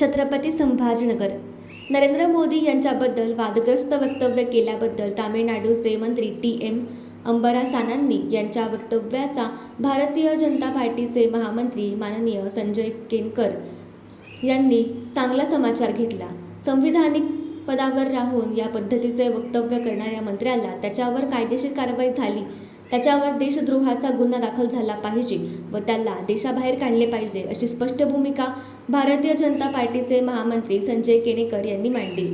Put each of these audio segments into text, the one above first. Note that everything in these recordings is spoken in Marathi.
छत्रपती संभाजीनगर. नरेंद्र मोदी यांच्याबद्दल वादग्रस्त वक्तव्य केल्याबद्दल तामिळनाडूचे मंत्री टी. एम. अंबरासानांनी यांच्या वक्तव्याचा भारतीय जनता पार्टीचे महामंत्री माननीय संजय केनकर यांनी चांगला समाचार घेतला. संविधानिक पदावर राहून या पद्धतीचे वक्तव्य करणाऱ्या मंत्र्याला त्याच्यावर कायदेशीर कारवाई झाली. त्याच्यावर देशद्रोहाचा गुन्हा दाखल झाला पाहिजे व त्याला देशाबाहेर काढले पाहिजे अशी स्पष्ट भूमिका भारतीय जनता पार्टीचे महामंत्री संजय केणेकर यांनी मांडली.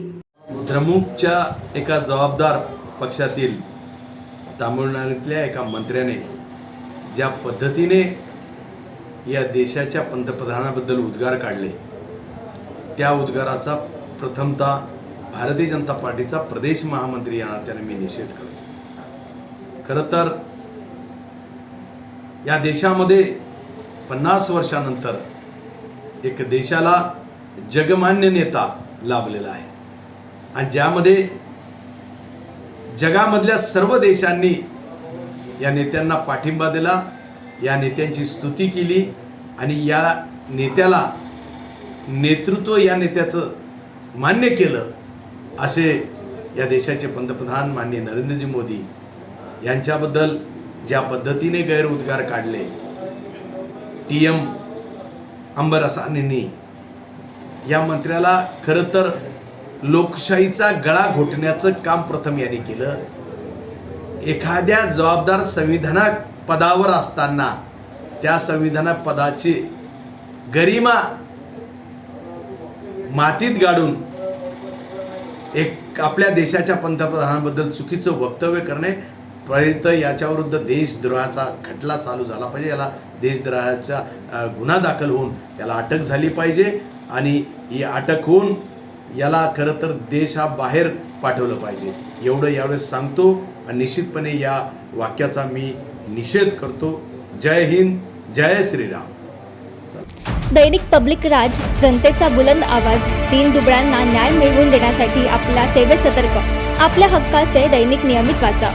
द्रमुकच्या एका जबाबदार पक्षातील तामिळनाडूतल्या एका मंत्र्याने ज्या पद्धतीने या देशाच्या पंतप्रधानाबद्दल उद्गार काढले त्या उद्गाराचा प्रथमतः भारतीय जनता पार्टीचा प्रदेश महामंत्री या नात्याने मी निषेध करतो. खरं तर या देशामध्ये पन्नास वर्षानंतर एक देशाला जगमान्य नेता लाभलेला आहे. आणि ज्यामध्ये जगामधल्या सर्व देशांनी या नेत्यांना पाठिंबा दिला या नेत्यांची स्तुती केली आणि या नेत्याला नेतृत्व या नेत्याचं मान्य केलं असे या देशाचे पंतप्रधान माननीय नरेंद्रजी मोदी यांच्याबद्दल ज्या पद्धतीने गैरउद्गार काढले टी एम अंबरसानींनी या मंत्र्याला खरं तर लोकशाहीचा गळा घोटण्याचं काम प्रथम यांनी केलं. एखाद्या जबाबदार संविधाना पदावर असताना त्या संविधाना पदाची गरिमा मातीत गाडून एक आपल्या देशाच्या पंतप्रधानाबद्दल चुकीचं वक्तव्य करणे पर्यंत याच्याविरुद्ध देशद्रोहाचा खटला चालू झाला पाहिजे. याला देशद्रोहाचा गुन्हा दाखल होऊन याला अटक झाली पाहिजे. आणि ही अटक होऊन याला खरं तर देशाबाहेर पाठवलं पाहिजे. एवढं यावेळेस सांगतो आणि निश्चितपणे या वाक्याचा मी निषेध करतो. जय हिंद जय श्रीराम. दैनिक पब्लिक राज जनतेचा बुलंद आवाज तीन दुबळ्यांना न्याय मिळवून देण्यासाठी आपला सेवेत सतर्क आपल्या हक्काचे दैनिक नियमित वाचा.